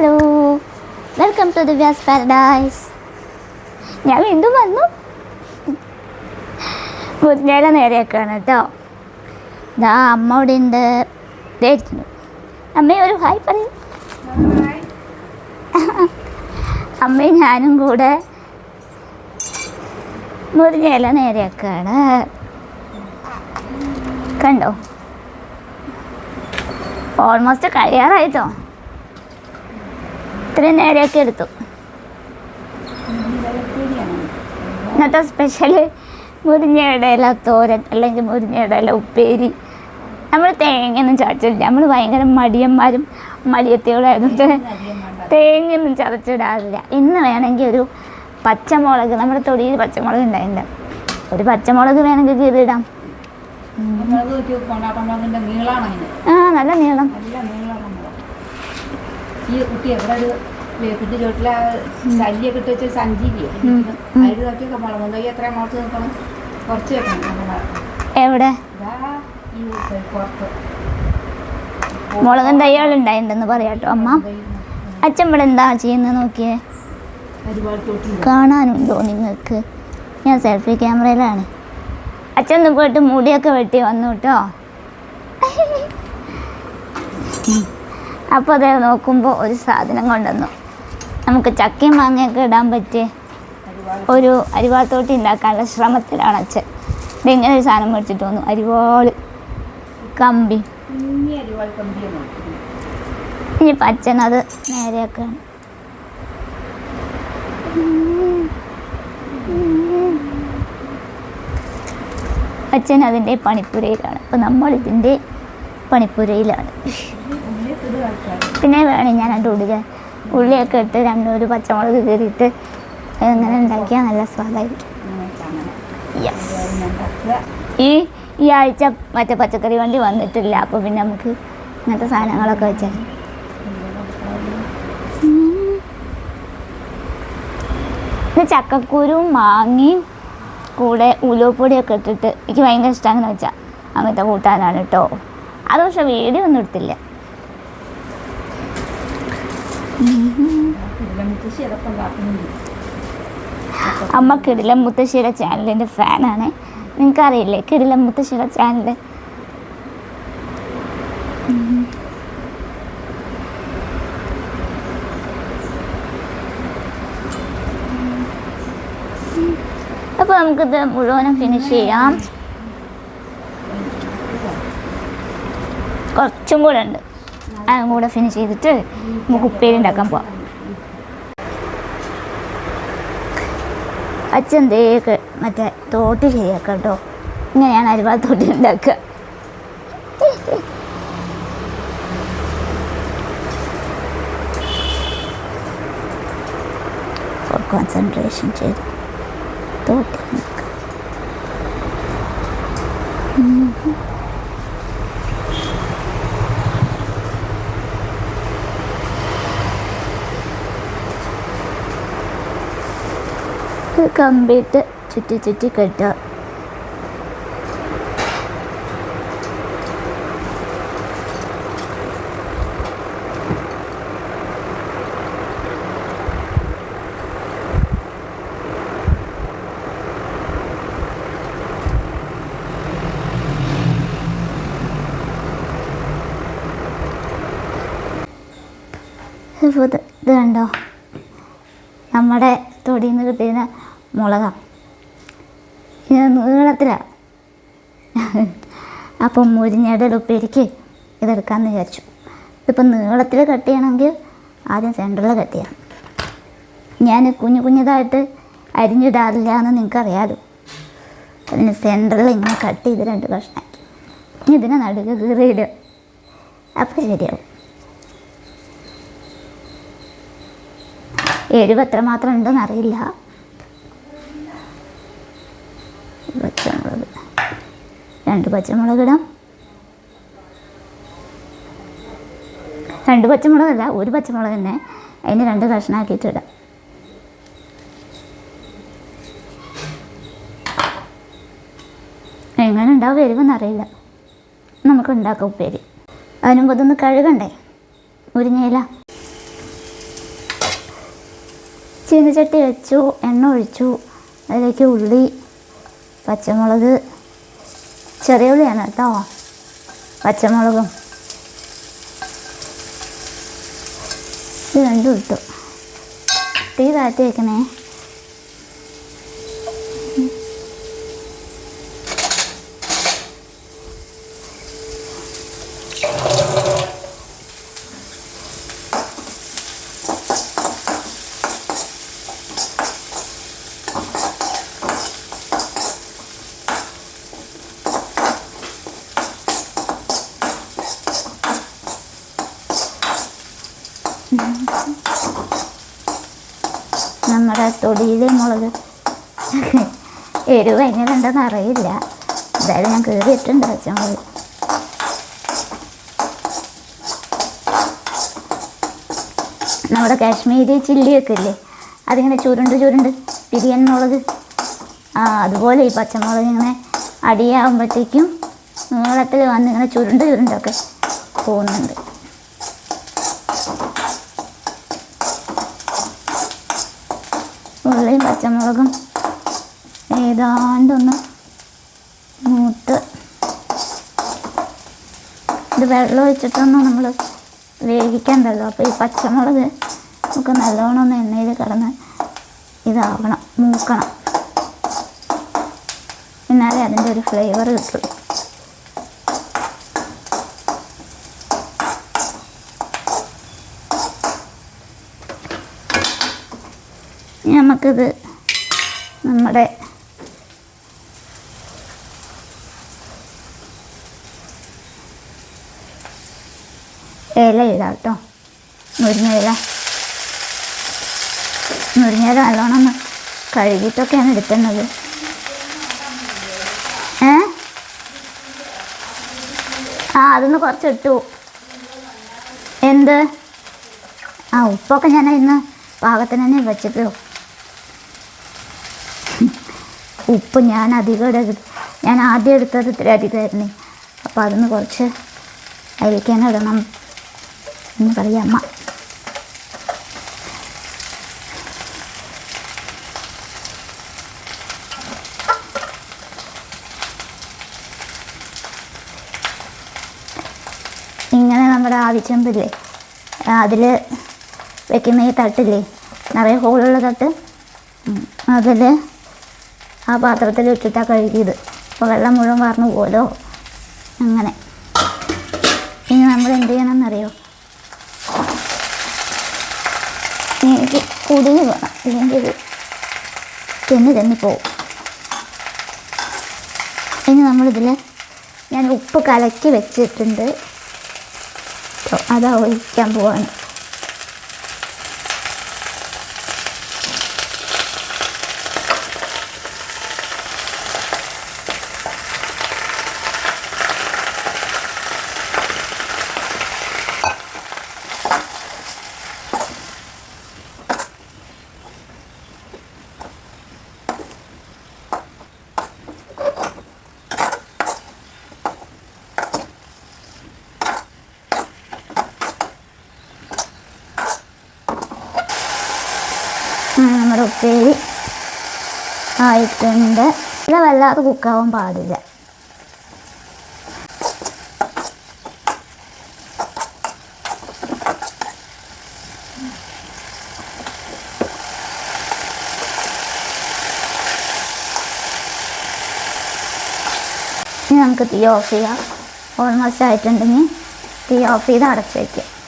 Hello. Welcome to Divya's paradise ഞാൻ വീണ്ടും വന്നു. പുതിയയുടെ നേരെയൊക്കെയാണ് കേട്ടോ. ഇതാ അമ്മ അവിടെ ഉണ്ട് ഇതായിരിക്കുന്നു അമ്മ ഒരു ഹായ് പറയും. അമ്മയും ഞാനും കൂടെ മുരിഞ്ഞയില നേരെയൊക്കെയാണ്. കണ്ടോ? ഓൾമോസ്റ്റ് കഴിയാറായിട്ടോ. ഇത്രയും നേരെയൊക്കെ എടുത്തു. ഇന്നത്തെ സ്പെഷ്യൽ മുരിങ്ങയുടെ ഇല തോരൻ അല്ലെങ്കിൽ മുരിങ്ങയുടെ ഇല ഉപ്പേരി. നമ്മൾ തേങ്ങയൊന്നും ചതച്ചിട്ടില്ല. നമ്മൾ ഭയങ്കര മടിയന്മാരും മടിയത്തികളായതുകൊണ്ട് തേങ്ങയൊന്നും ചതച്ചിടാറില്ല. ഇന്ന് വേണമെങ്കിൽ ഒരു പച്ചമുളക് നമ്മുടെ തൊടിയിൽ പച്ചമുളക് ഉണ്ടായിട്ടുണ്ട്. ഒരു പച്ചമുളക് വേണമെങ്കിൽ കീറിയിടാം. ആ നല്ല നീളം. ഒരു കുട്ടി ചോട്ടിലെ ശല്യൊക്കെ ഇട്ട് വെച്ച ഉം. അതിൽ നോക്കിയൊക്കെ മുളക് തൈ എത്ര മുളച്ച് നോക്കണം. കുറച്ച് വെക്കണം എവിടെ? മുളകൻ തയ്യാൾ ഉണ്ടായിട്ടുണ്ടെന്ന് പറയാട്ടോ അമ്മ. അച്ഛൻ ഇവിടെ എന്താ ചെയ്യുന്നത് നോക്കിയേ? കാണാനുണ്ടോ നിങ്ങൾക്ക്? ഞാൻ സെൽഫി ക്യാമറയിലാണ്. അച്ഛൻ ഒന്ന് പോയിട്ട് മുടിയൊക്കെ വെട്ടി വന്നു കേട്ടോ. അപ്പോൾ അതെ നോക്കുമ്പോൾ ഒരു സാധനം കൊണ്ടുവന്നു. നമുക്ക് ചക്കയും മാങ്ങയൊക്കെ ഇടാൻ പറ്റിയ ഒരു അരിവാത്തോട്ടി ഉണ്ടാക്കാനുള്ള ശ്രമത്തിലാണ് അച്ഛൻ. ഇതിങ്ങനെ ഒരു സാധനം മേടിച്ചിട്ട് വന്നു. അരിവാൾ. കമ്പി. ഇനിയിപ്പോൾ അച്ഛൻ അത് നേരെയാക്കാണ്. അച്ഛൻ അതിന്റെ പണിപ്പുരയിലാണ്. അപ്പോൾ നമ്മൾ ഇതിന്റെ പണിപ്പുരയിലാണ്. ഉള്ളിൽ പിന്നെ വേണേ ഞാൻ രണ്ട് ഉള്ളി ഉള്ളിയൊക്കെ ഇട്ട് ഒരു പച്ചമുളക് കീറിയിട്ട് അങ്ങനെ ഉണ്ടാക്കിയാൽ നല്ല സ്വാദായിരിക്കും. യെസ് ഈ ഈ ആഴ്ച മറ്റേ പച്ചക്കറി വണ്ടി വന്നിട്ടില്ല. അപ്പോൾ പിന്നെ നമുക്ക് ഇങ്ങനത്തെ സാധനങ്ങളൊക്കെ വെച്ചാൽ. ഇത് ചക്കക്കുരും മാങ്ങയും കൂടെ ഉലുവപ്പൊടിയൊക്കെ ഇട്ടിട്ട് എനിക്ക് ഭയങ്കര ഇഷ്ടം അങ്ങനെ വെച്ചാൽ അങ്ങനത്തെ കൂട്ടാനാണ് കേട്ടോ അത് പക്ഷെ വീഡിയോ ഒന്നും എടുത്തില്ല. അമ്മ കിടിലം മുത്തശ്ശിയുടെ ചാനലിന്റെ ഫാനാണ്. നിങ്ങൾക്കറിയില്ലേ കിടിലം മുത്തശ്ശിയുടെ ചാനൽ അപ്പോൾ നമുക്കിത് മുഴുവനും ഫിനിഷ് ചെയ്യാം. കുറച്ചും കൂടെ ഉണ്ട്. അതും കൂടെ ഫിനിഷ് ചെയ്തിട്ട് നമുക്ക് ഉപ്പേരി ഉണ്ടാക്കാൻ പോവാം. അച്ഛൻ തേക്ക് മറ്റേ തോട്ട് ചെയ്യാം കേട്ടോ. ഇങ്ങനെയാണ് അരിവാൾ തോട്ടി ഉണ്ടാക്കുക. കോൺസെൻട്രേഷൻ ചെയ്ത് തോട്ടി കമ്പിയിട്ട് ചുറ്റി ചുറ്റി കെട്ടുക ഇപ്പോൾ ഇത് കണ്ടോ? നമ്മുടെ തൊടിയിൽ നിന്ന് കിട്ടിയ മുളകാണ് ഇത് നീളത്തിലാണ് അപ്പം മുരിഞ്ഞയുടെ ഉപ്പേരിക്ക് ഇതെടുക്കാമെന്ന് വിചാരിച്ചു. ഇതിപ്പം നീളത്തിൽ കട്ട് ചെയ്യണമെങ്കിൽ ആദ്യം സെന്ററിൽ കട്ട് ചെയ്യണം ഞാൻ കുഞ്ഞു കുഞ്ഞതായിട്ട് അരിഞ്ഞിടാറില്ല എന്ന് നിങ്ങൾക്കറിയാലോ. അതിന് സെന്ററിൽ ഇങ്ങനെ കട്ട് ചെയ്ത് രണ്ട് കഷ്ണാക്കി. ഇനി ഇതിനെ നടുക്ക് കീറിയിടുക അപ്പോൾ ശരിയാവും. എരിവ് എത്രമാത്രം ഉണ്ടെന്ന് അറിയില്ല പച്ചമുളക്. രണ്ട് പച്ചമുളക് ഇടാം രണ്ട് പച്ചമുളകല്ല ഒരു പച്ചമുളക് തന്നെ അതിന് രണ്ട് കഷ്ണമാക്കിയിട്ട് ഇടാം എങ്ങനെ ഉണ്ടാവും എരിവെന്ന് അറിയില്ല നമുക്ക് ഉണ്ടാക്കാം ഉപ്പേരി. അതിനുമ്പ് ഇതൊന്ന് കഴുകണ്ടേ? മുരിങ്ങയില. ചീനച്ചട്ടി വെച്ചു എണ്ണ ഒഴിച്ചു അതിലേക്ക് ഉള്ളി പച്ചമുളക് ചെറിയ ഉള്ളിയാണ് കേട്ടോ. പച്ചമുളകും. ഇത് രണ്ടും ഇട്ടു. തീ താഴ്ത്തി വെക്കണേ. നമ്മുടെ തൊടിയിലെ മുളക്. എരിവ് എങ്ങനെയുണ്ടെന്ന് അറിയില്ല. എന്തായാലും ഞാൻ കയറിയിട്ടുണ്ട് പച്ചമുളക്. നമ്മുടെ കാശ്മീരി ചില്ലിയൊക്കെ ഇല്ലേ? അതിങ്ങനെ ചുരുണ്ട് ചുരുണ്ട് പിരിയൻ മുളക്. ആ അതുപോലെ ഈ പച്ചമുളക് ഇങ്ങനെ അടിയാകുമ്പോഴത്തേക്കും നീളത്തിൽ വന്ന് ഇങ്ങനെ ചുരുണ്ട് ചുരുണ്ടൊക്കെ പോകുന്നുണ്ട്. പച്ചമുളകും ഏതാണ്ടൊന്ന് മൂത്ത് ഇത് വെള്ളം ഒഴിച്ചിട്ടൊന്നും നമ്മൾ വേവിക്കണ്ടല്ലോ അപ്പോൾ ഈ പച്ചമുളക് നമുക്ക് നല്ലോണം ഒന്ന് എണ്ണയിൽ കിടന്ന് ഇതാവണം മൂക്കണം. എന്നാലേ അതിന്റെ ഒരു ഫ്ലേവർ കിട്ടുള്ളൂ. നമുക്കിത് നമ്മുടെ ഇല ഇടാം കേട്ടോ മുരിങ്ങ ഇല നല്ലോണം കഴുകിയിട്ടൊക്കെയാണ് എടുക്കുന്നത്. ഏ? ആ അതൊന്ന് കുറച്ചിട്ടു. എന്ത്? ആ ഉപ്പൊക്കെ ഞാൻ ഇന്ന് പാകത്തിന് തന്നെ വെച്ചിട്ടുള്ളൂ ഉപ്പ് ഞാൻ അധികം ഇടരുത് ഞാൻ ആദ്യം എടുത്തത് ഇത്ര അധികമായിരുന്നു. അപ്പോൾ അതൊന്ന് കുറച്ച് അതിലേക്ക് തന്നെ ഇടണം എന്ന് പറയാം അമ്മ. ഇങ്ങനെ നമ്മുടെ ആവശ്യമ്പില്ലേ അതിൽ വെക്കുന്ന ഈ തട്ടില്ലേ നിറയെ ഹോളുള്ള തട്ട് അതിൽ ആ പാത്രത്തിൽ ഇട്ടിട്ടാണ് കഴുകിയത്. അപ്പോൾ വെള്ളം മുഴുവൻ വാർന്നു പോലോ അങ്ങനെ. ഇനി നമ്മൾ എന്ത് ചെയ്യണമെന്നറിയോ? എനിക്ക് കുടിയിൽ വേണം ഇല്ലെങ്കിൽ തെന്നി തെന്നി പോവും. ഇനി നമ്മളിതിൽ ഞാൻ ഉപ്പ് കലക്കി വെച്ചിട്ടുണ്ട്. അതാ ഒഴിക്കാൻ പോവാണ്. നമ്മുടെ ഉപ്പേരി ആയിട്ടുണ്ട്. ഇത് വല്ലാതെ കുക്കാവാൻ പാടില്ല. നമുക്ക് തീ ഓഫ് ചെയ്യാം. ഓൾമോസ്റ്റ് ആയിട്ടുണ്ടെങ്കിൽ തീ ഓഫ് ചെയ്ത് അടച്ച് വയ്ക്കാം